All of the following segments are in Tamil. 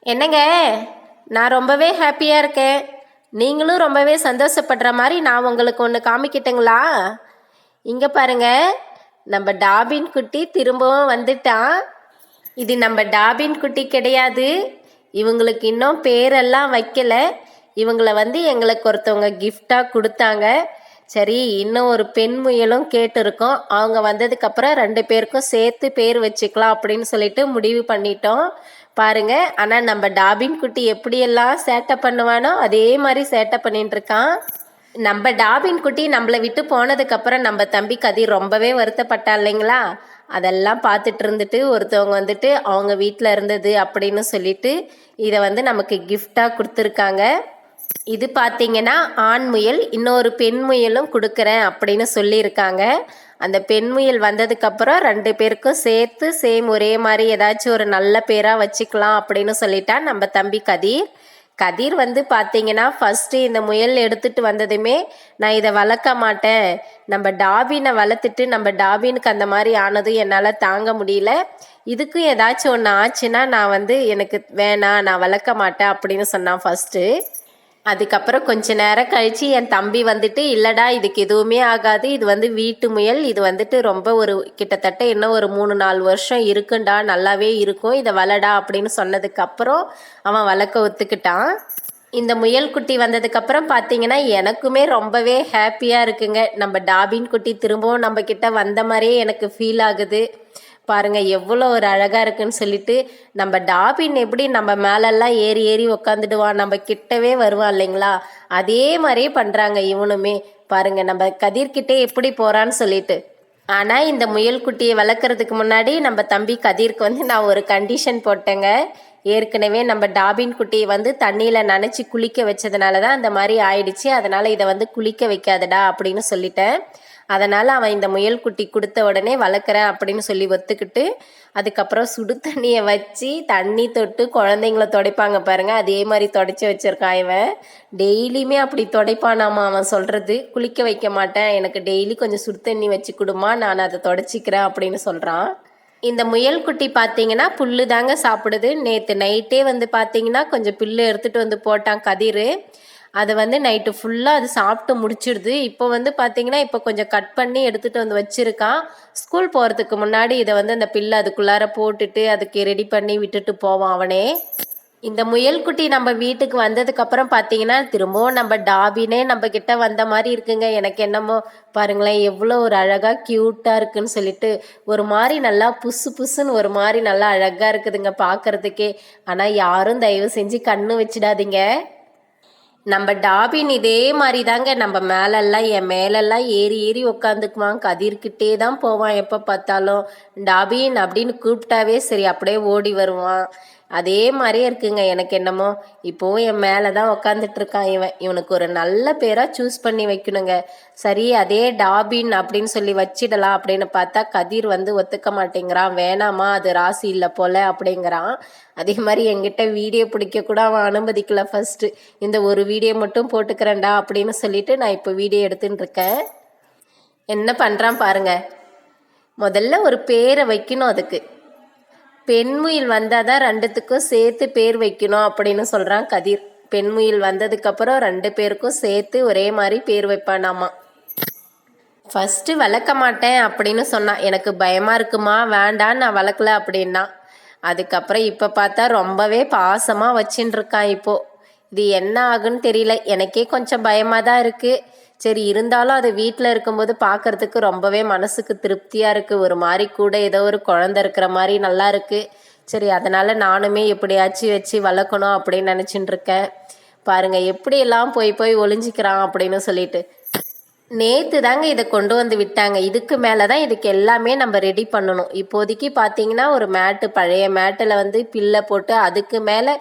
என்னங்க? நான் ரொம்பவே ஹாப்பியாக இருக்கேன். நீங்களும் ரொம்பவே சந்தோஷப்படுற மாதிரி நான் உங்களுக்கு ஒன்று காமிக்கிட்டுங்களா? இங்கே பாருங்க. நம்ம டாபின் குட்டி திரும்பவும் வந்துட்டான். இது நம்ம டாபின் குட்டி கிடையாது. இவங்களுக்கு இன்னும் பேரெல்லாம் வைக்கல. இவங்களை வந்து எங்களுக்கு ஒருத்தவங்க கிஃப்டாக கொடுத்தாங்க. சரி இன்னும் ஒரு பெண் முயலும் கேட்டிருக்கோம். அவங்க வந்ததுக்கப்புறம் ரெண்டு பேருக்கும் சேர்த்து பேர் வச்சுக்கலாம் அப்படின்னு சொல்லிட்டு முடிவு பண்ணிட்டோம். பாருங்க ஆனால் நம்ம டாபின் குட்டி எப்படியெல்லாம் சேட்டை பண்ணுவானோ அதே மாதிரி சேட்டை பண்ணிட்டு இருக்கான். நம்ம டாபின் குட்டி நம்மளை விட்டு போனதுக்கப்புறம் நம்ம தம்பி கதி ரொம்பவே வருத்தப்பட்டா இல்லைங்களா? அதெல்லாம் பார்த்துட்டு இருந்துட்டு ஒருத்தவங்க வந்துட்டு அவங்க வீட்டில் இருந்தது அப்படின்னு சொல்லிட்டு இதை வந்து நமக்கு கிஃப்டாக கொடுத்துருக்காங்க. இது பார்த்தீங்கன்னா ஆண் முயல் இன்னொரு பெண் முயலும் கொடுக்குறேன் அப்படின்னு சொல்லியிருக்காங்க. அந்த பெண் முயல் வந்ததுக்கப்புறம் ரெண்டு பேருக்கும் சேர்த்து சேம் ஒரே மாதிரி ஏதாச்சும் ஒரு நல்ல பேராக வச்சுக்கலாம் அப்படின்னு சொல்லிட்டா நம்ம தம்பி கதிர். கதிர் வந்து பார்த்தீங்கன்னா ஃபஸ்ட்டு இந்த முயல் எடுத்துட்டு வந்ததுமே நான் இதை வளர்க்க மாட்டேன். நம்ம டாபினை வளர்த்துட்டு நம்ம டாபினுக்கு அந்த மாதிரி ஆனதும் என்னால் தாங்க முடியல. இதுக்கும் ஏதாச்சும் ஒன்று ஆச்சுன்னா நான் வந்து எனக்கு வேணாம் நான் வளர்க்க மாட்டேன் அப்படின்னு சொன்னான் ஃபஸ்ட்டு அதுக்கப்புறம் கொஞ்ச நேரம் கழிச்சு என் தம்பி வந்துட்டு இல்லடா இதுக்கு எதுவுமே ஆகாது. இது வந்து வீட்டு முயல். இது வந்துட்டு ரொம்ப ஒரு கிட்டத்தட்ட இன்னும் ஒரு மூணு நாலு வருஷம் இருக்குண்டா. நல்லாவே இருக்கும். இதை வளடா அப்படின்னு சொன்னதுக்கப்புறம் அவன் வளர்க்க ஒத்துக்கிட்டான். இந்த முயல் குட்டி வந்ததுக்கப்புறம் பார்த்தீங்கன்னா எனக்குமே ரொம்பவே ஹாப்பியாக இருக்குங்க. நம்ம டாபின் குட்டி திரும்பவும் நம்ம கிட்ட வந்த மாதிரியே எனக்கு ஃபீல் ஆகுது. பாருங்கள் எவ்வளோ ஒரு அழகாக இருக்குன்னு சொல்லிட்டு நம்ம டாபின் எப்படி நம்ம மேலெல்லாம் ஏறி ஏறி உக்காந்துடுவான் நம்ம கிட்டவே வருவான் இல்லைங்களா? அதே மாதிரியே பண்ணுறாங்க இவனுமே. பாருங்கள் நம்ம கதிர்கிட்டே எப்படி போகிறான்னு சொல்லிட்டு. ஆனால் இந்த முயல் குட்டியை வளர்க்குறதுக்கு முன்னாடி நம்ம தம்பி கதிர்க்கு வந்து நான் ஒரு கண்டிஷன் போட்டேங்க. ஏற்கனவே நம்ம டாபின் குட்டியை வந்து தண்ணியில் நனைச்சி குளிக்க வச்சதுனால தான் அந்த மாதிரி ஆயிடுச்சு. அதனால் இதை வந்து குளிக்க வைக்காதடா அப்படின்னு சொல்லிட்டேன். அதனால் அவன் இந்த முயல் குட்டி கொடுத்த உடனே வளர்க்குறேன் அப்படின்னு சொல்லி ஒத்துக்கிட்டு அதுக்கப்புறம் சுடு தண்ணியை வச்சு தண்ணி தொட்டு குழந்தைங்கள துடைப்பாங்க பாருங்க. அதே மாதிரி துடைச்சி வச்சிருக்கான் இவன். டெய்லியுமே அப்படி துடைப்பானாமா அவன் சொல்கிறது குளிக்க வைக்க மாட்டேன். எனக்கு டெய்லி கொஞ்சம் சுடு தண்ணி வச்சு கொடுமா நான் அதை துடைச்சிக்கிறேன் அப்படின்னு சொல்கிறான் இந்த முயல் குட்டி பார்த்தீங்கன்னா புல்லு தாங்க சாப்பிடுது. நேற்று நைட்டே வந்து பார்த்தீங்கன்னா கொஞ்சம் புல்லு எடுத்துகிட்டு வந்து போட்டான் கதிர். அதை வந்து நைட்டு ஃபுல்லாக அது சாப்பிட்டு முடிச்சிடுது. இப்போ வந்து பார்த்தீங்கன்னா இப்போ கொஞ்சம் கட் பண்ணி எடுத்துகிட்டு வந்து வச்சுருக்கான். ஸ்கூல் போகிறதுக்கு முன்னாடி இதை வந்து அந்த பில்லு அதுக்குள்ளார போட்டுட்டு அதுக்கு ரெடி பண்ணி விட்டுட்டு போவான் அவனே. இந்த முயல்குட்டி நம்ம வீட்டுக்கு வந்ததுக்கப்புறம் பார்த்தீங்கன்னா திரும்பவும் நம்ம டாபினே நம்ம கிட்ட வந்த மாதிரி இருக்குங்க. எனக்கு என்னமோ பாருங்களேன் எவ்வளோ ஒரு அழகாக க்யூட்டாக இருக்குன்னு சொல்லிட்டு ஒரு மாதிரி நல்லா புசு புசுன்னு ஒரு மாதிரி நல்லா அழகாக இருக்குதுங்க பார்க்கறதுக்கே ஆனால் யாரும் தயவு செஞ்சு கண்ணு வச்சிடாதீங்க. நம்ம டாபின் இதே மாதிரி தாங்க நம்ம மேலெல்லாம் என் மேலெல்லாம் ஏறி ஏறி உக்காந்துக்குவான். கதிர்கிட்டே தான் போவான் எப்போ பார்த்தாலும். டாபின் அப்படின்னு கூப்பிட்டாவே சரி அப்படியே ஓடி வருவான். அதே மாதிரியே இருக்குங்க. எனக்கு என்னமோ இப்போவும் என் மேலே தான் உக்காந்துட்டு இருக்கான் இவன். இவனுக்கு ஒரு நல்ல பேராக சூஸ் பண்ணி வைக்கணுங்க. சரி அதே டாபின் அப்படின்னு சொல்லி வச்சிடலாம் அப்படின்னு பார்த்தா கதிர் வந்து ஒத்துக்க மாட்டேங்கிறான். வேணாமா அது ராசி இல்லை போல அப்படிங்கிறான். அதே மாதிரி என்கிட்ட வீடியோ பிடிக்க கூட அவன் அனுமதிக்கல ஃபர்ஸ்ட் இந்த ஒரு வீடியோ மட்டும் போட்டுக்கிறேன்டா அப்படின்னு சொல்லிட்டு நான் இப்போ வீடியோ எடுத்துன்னு இருக்கேன் என்ன பண்ணுறான் பாருங்க. முதல்ல ஒரு பேரை வைக்கணும் அதுக்கு. பெண்முயில் வந்தால் தான் ரெண்டுத்துக்கும் சேர்த்து பேர் வைக்கணும் அப்படின்னு சொல்கிறான் கதிர். பெண்முயில் வந்ததுக்கப்புறம் ரெண்டு பேருக்கும் சேர்த்து ஒரே மாதிரி பேர் வைப்பானாமா. ஃபஸ்ட்டு வளர்க்க மாட்டேன் அப்படின்னு சொன்னான் எனக்கு பயமாக இருக்குமா? வேண்டாம் நான் வளர்க்கல அப்படின்னா. அதுக்கப்புறம் இப்போ பார்த்தா ரொம்பவே பாசமாக வச்சுன்னு இருக்கான் இப்போது இது என்ன ஆகுன்னு தெரியல. எனக்கே கொஞ்சம் பயமாக தான் இருக்குது சரி இருந்தாலும் அது வீட்டில் இருக்கும்போது பார்க்கறதுக்கு ரொம்பவே மனசுக்கு திருப்தியாக இருக்குது ஒரு மாதிரி கூட ஏதோ ஒரு குழந்த இருக்கிற மாதிரி நல்லா இருக்குது சரி அதனால் நானுமே எப்படியாச்சும் வச்சு வளர்க்கணும் அப்படின்னு நினச்சிட்டு இருக்கேன். பாருங்கள் எப்படியெல்லாம் போய் போய் ஒளிஞ்சிக்கிறான் அப்படின்னு சொல்லிட்டு. நேற்று தாங்க இதை கொண்டு வந்து விட்டாங்க. இதுக்கு மேலே தான் இதுக்கு எல்லாமே நம்ம ரெடி பண்ணணும். இப்போதைக்கு பார்த்தீங்கன்னா ஒரு மேட்டு பழைய மேட்டில் வந்து பில்லை போட்டு அதுக்கு மேலே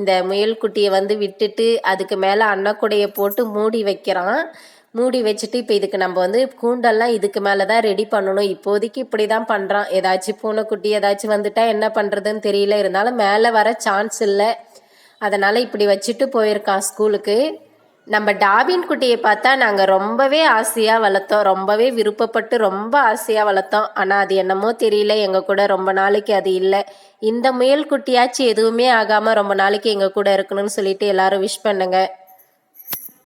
இந்த முயல்குட்டியை வந்து விட்டுட்டு அதுக்கு மேலே அன்னக்குடையை போட்டு மூடி வைக்கிறான். மூடி வச்சுட்டு இப்போ இதுக்கு நம்ம வந்து கூண்டெல்லாம் இதுக்கு மேலே தான் ரெடி பண்ணணும். இப்போதைக்கு இப்படி தான் பண்ணுறான் ஏதாச்சும் பூனைக்குட்டி ஏதாச்சும் வந்துட்டா என்ன பண்ணுறதுன்னு தெரியல. இருந்தாலும் மேலே வர சான்ஸ் இல்லை. அதனால் இப்படி வச்சுட்டு போயிருக்கான் ஸ்கூலுக்கு. நம்ம டாபின் குட்டியை பார்த்தா நாங்கள் ரொம்பவே ஆசையாக வளர்த்தோம். ரொம்பவே விருப்பப்பட்டு ரொம்ப ஆசையாக வளர்த்தோம். ஆனால் அது என்னமோ தெரியல. எங்கள் கூட ரொம்ப நாளைக்கு அது இல்லை. இந்த முயல் குட்டியாச்சும் எதுவுமே ஆகாமல் ரொம்ப நாளைக்கு எங்கள் கூட இருக்கணும்னு சொல்லிட்டு எல்லாரும் விஷ் பண்ணுங்கள்